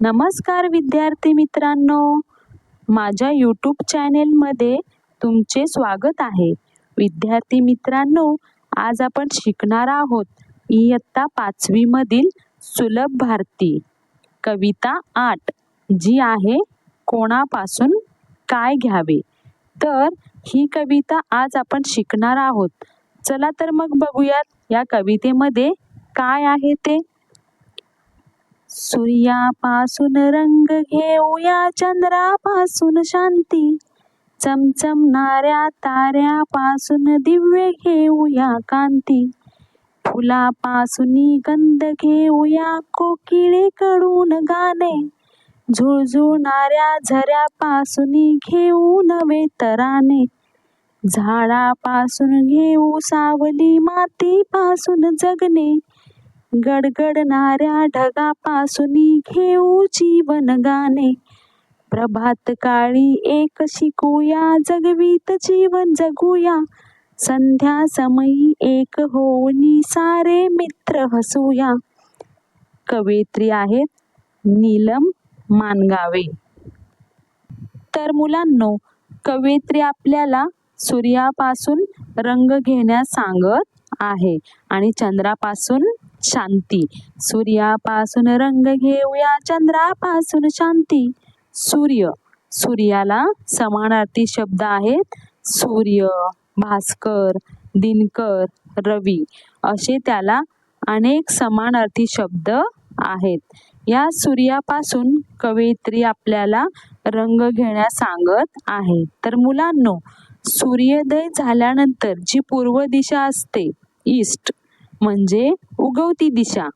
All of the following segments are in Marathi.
नमस्कार विद्यार्थी मित्रांनो. माझ्या यूट्यूब चॅनेलमध्ये तुमचे स्वागत आहे. विद्यार्थी मित्रांनो आज आपण शिकणार आहोत इयत्ता पाचवीमधील सुलभ भारती. कविता आठ जी आहे कोणापासून काय घ्यावे? तर ही कविता आज आपण शिकणार आहोत. चला तर मग बघूयात या कवितेमध्ये काय आहे ते. सूर्यापासून रंग घेऊया चंद्रापासून शांती. चमचमणाऱ्या ताऱ्यापासून दिव्य घेऊया कांती. फुलापासून गंध घेऊया कोकिळेकडून गाणे. झुळझुळणाऱ्या झऱ्यापासून घेऊ नवे तराने झाडापासून घेऊ सावली मातीपासून जगणे. गडगडणाऱ्या ढगापासून घेऊ जीवन गाणे. प्रभात काळी एक शिकूया जगवीत जीवन जगूया. संध्या समयी एक होऊनी सारे मित्र हसूया. कवयित्री आहेत नीलम मानगावे. तर मुलांनो कवयित्री आपल्याला सूर्यापासून रंग घेण्यास सांगत आहे आणि चंद्रापासून शांती. सूर्यापासून रंग घेऊया चंद्रापासून शांती. सूर्य. सूर्याला समानार्थी शब्द आहेत. सूर्य भास्कर दिनकर रवी असे त्याला अनेक समानार्थी शब्द आहेत. या सूर्यापासून कवयित्री आपल्याला रंग घेण्यास सांगत आहे. तर मुलांनो सूर्योदय झाल्यानंतर जी पूर्व दिशा असते ईस्ट म्हणजे उगवती दिशा.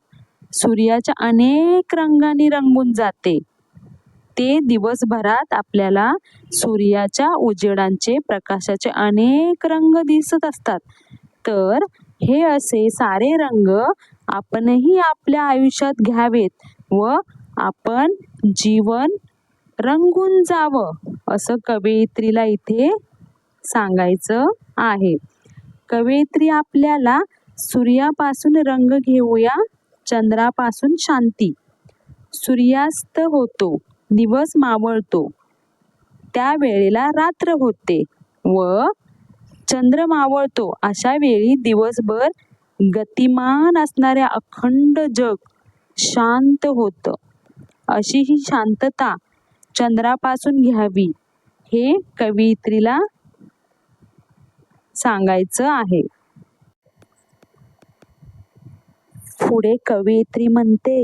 सूर्याच्या अनेक रंगांनी रंगून जाते. ते दिवसभरात आपल्याला सूर्याच्या उजेडांचे प्रकाशाचे अनेक रंग दिसत असतात. तर हे असे सारे रंग आपणही आपल्या आयुष्यात घ्यावेत व आपण जीवन रंगून जावं असं कवयित्रीला इथे सांगायचं आहे. कवयित्री आपल्याला सूर्यापासून रंग घेऊया चंद्रापासून शांती. सूर्यास्त होतो दिवस मावळतो. त्या वेळेला रात्र होते व चंद्र मावळतो. अशा वेळी दिवसभर गतिमान असणाऱ्या अखंड जग शांत होतं. अशी ही शांतता चंद्रापासून घ्यावी हे कवयित्रीला सांगायचं आहे. पुढे कवयित्री म्हणते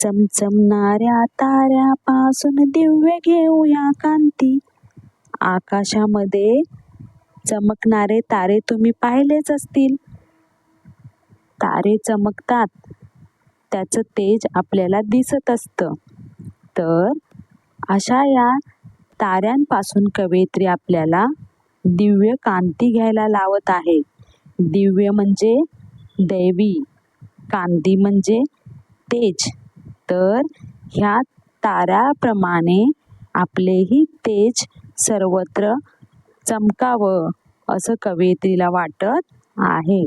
चमचमणाऱ्या ताऱ्यापासून दिव्य घेऊया कांती. आकाशामध्ये चमकणारे तारे तुम्ही पाहिलेच असतील. तारे चमकतात त्याचं तेज आपल्याला दिसत असतं. तर अशा या ताऱ्यांपासून कवयित्री आपल्याला दिव्य कांती घ्यायला लावत आहे. दिव्य म्हणजे दैवी. कांती म्हणजे तेज. तर ह्या ताऱ्याप्रमाणे आपलेही तेज सर्वत्र चमकावं असं कवयित्रीला वाटत आहे.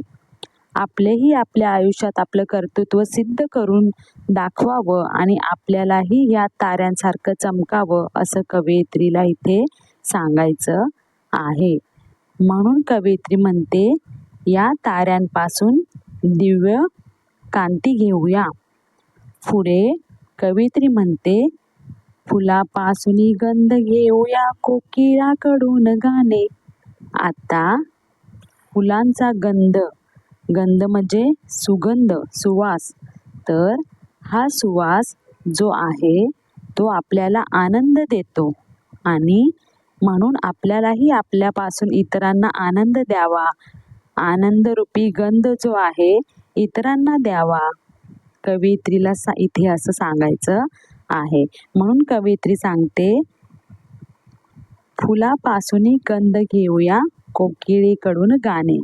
आपलेही आपल्या आयुष्यात आपलं कर्तृत्व सिद्ध करून दाखवावं आणि आपल्यालाही या ताऱ्यांसारखं चमकावं असं कवयित्रीला इथे सांगायचं आहे. म्हणून कवयित्री म्हणते या ताऱ्यांपासून दिव्य कांती घेऊया. पुढे कवयित्री म्हणते फुलापासून गंध घेऊया कोकिळाकडून गाणे. आता फुलांचा गंध. गंध म्हणजे सुगंध सुवास. तर हा सुवास जो आहे तो आपल्याला आनंद देतो. आणि म्हणून आपल्यालाही आपल्यापासून इतरांना आनंद द्यावा. आनंदरूपी गंध जो आहे इतरांना द्यावा. कवयित्रीला सा इथे असं सांगायचं आहे. म्हणून कवयित्री सांगते फुलापासून गंध घेऊया कोकिळेकडून गाणे.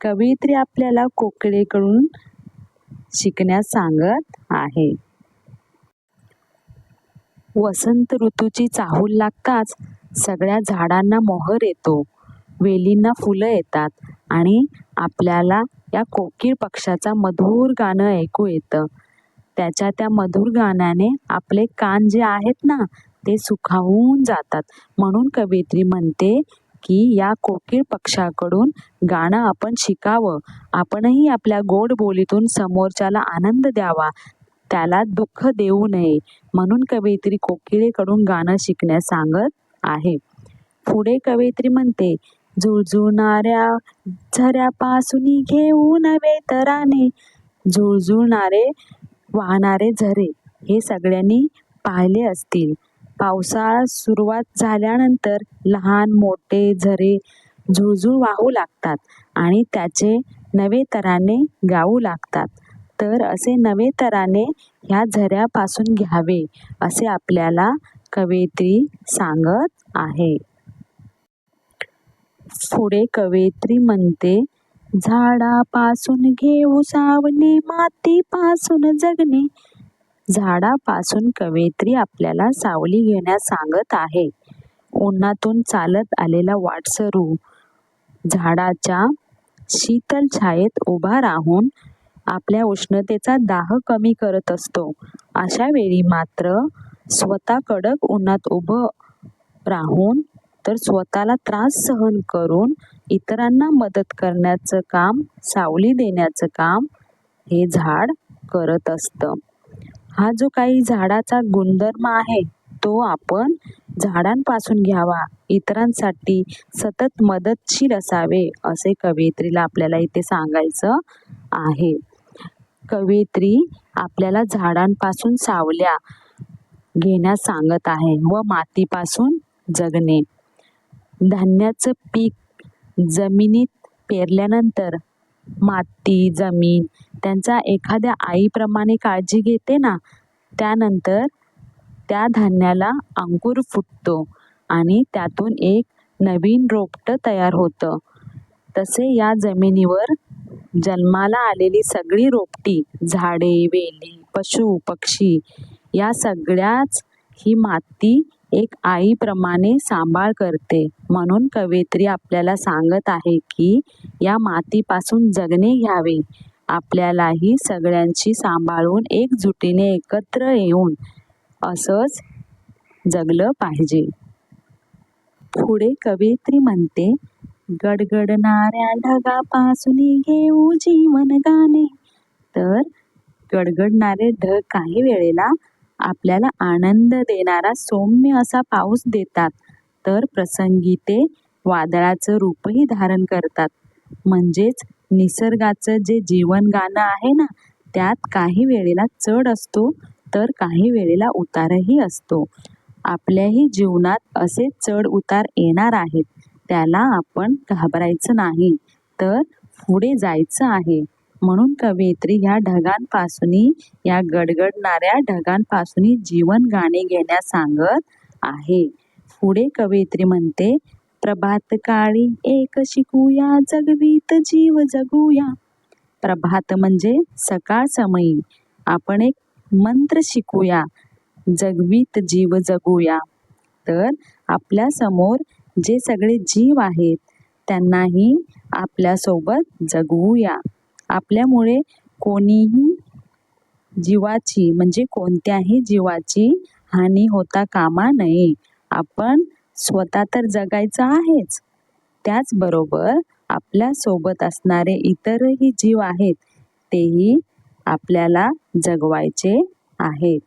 कवयित्री आपल्याला कोकिळेकडून शिकण्यास सांगत आहे. वसंत ऋतूची चाहूल लागताच सगळ्या झाडांना मोहर येतो. वेलींना फुलं येतात आणि आपल्याला या कोकिळ पक्षाचा मधुर गाणं ऐकू येतं. त्याच्या त्या मधुर गाण्याने आपले कान जे आहेत ना ते सुखावून जातात. म्हणून कवयित्री म्हणते की या कोकिळ पक्षाकडून गाणं आपण शिकावं. आपणही आपल्या गोड बोलीतून समोरच्याला आनंद द्यावा. त्याला दुःख देऊ नये. म्हणून कवयित्री कोकिळेकडून गाणं शिकण्यास सांगत आहे. पुढे कवयित्री म्हणते झुळझुळणाऱ्या झऱ्यापासून घेऊ नवे तराने झुळझुळणारे वाहणारे झरे हे सगळ्यांनी पाहिले असतील. पावसाळा सुरुवात झाल्यानंतर लहान मोठे झरे झुळझुळ वाहू लागतात आणि त्याचे नवे तराने गाऊ लागतात. तर असे नवे तराने ह्या झऱ्यापासून घ्यावे असे आपल्याला कवयित्री सांगत आहे. पुढे कवयित्री म्हणते झाडापासून घेऊ सावली मातीपासून जगणे. झाडापासून कवयित्री आपल्याला सावली घेण्यास सांगत आहे. उन्हातून चालत आलेला वाटसरू झाडाच्या शीतल छायेत उभा राहून आपल्या उष्णतेचा दाह कमी करत असतो. अशा वेळी मात्र स्वतः कडक उन्हात उभं राहून तर स्वतःला त्रास सहन करून इतरांना मदत करण्याचं काम सावली देण्याचं काम हे झाड करत असतं. हा जो काही झाडाचा गुणधर्म आहे तो आपण झाडांपासून घ्यावा. इतरांसाठी सतत मदतशील असावे असे कवयित्रीला आपल्याला इथे सांगायचं आहे. कवयित्री आपल्याला झाडांपासून सावल्या घेण्यास सांगत आहे व मातीपासून जगणे. धान्याचं पीक जमिनीत पेरल्यानंतर माती जमीन त्यांचा एखाद्या आईप्रमाणे काळजी घेते ना त्यानंतर त्या धान्याला अंकुर फुटतो आणि त्यातून एक नवीन रोपटं तयार होतं. तसे या जमिनीवर जन्माला आलेली सगळी रोपटी झाडे वेली पशु पक्षी या सगळ्याच ही माती एक आईप्रमाणे सांभाळ करते. म्हणून कवयित्री आपल्याला सांगत आहे की या मातीपासून जगणे घ्यावे. आपल्यालाही सगळ्यांची सांभाळून एकजुटीने एकत्र येऊन असंच जगलं पाहिजे. पुढे कवयित्री म्हणते गडगडणाऱ्या ढगापासून घेऊ जीवन गाणे. तर गडगडणारे ढग काही वेळेला आपल्याला आनंद देणारा सौम्य असा पाऊस देतात. तर प्रसंगी ते वादळाचं रूपही धारण करतात. म्हणजेच निसर्गाचं जे जीवन गाणं आहे ना त्यात काही वेळेला चढ असतो तर काही वेळेला उतारही असतो. आपल्याही जीवनात असे चढ उतार येणार आहेत. त्याला आपण घाबरायचं नाही. तर पुढे जायचं आहे. म्हणून कवयित्री ह्या ढगांपासून या गडगडणाऱ्या ढगांपासून जीवन गाणे घेण्यास सांगत आहे. पुढे कवयित्री म्हणते प्रभात काळी एक शिकूया जगवीत जीव जगूया. प्रभात म्हणजे सकाळ समयी आपण एक मंत्र शिकूया जगवीत जीव जगूया. तर आपल्यासमोर जे सगळे जीव आहेत त्यांनाही आपल्यासोबत जगवूया. आपल्यामुळे कोणीही जीवाची म्हणजे कोणत्याही जीवाची हानी होता कामा नये. आपण स्वतः तर जगायचं आहेच. त्याचबरोबर आपल्यासोबत असणारे इतरही जीव आहेत तेही आपल्याला जगवायचे आहेत.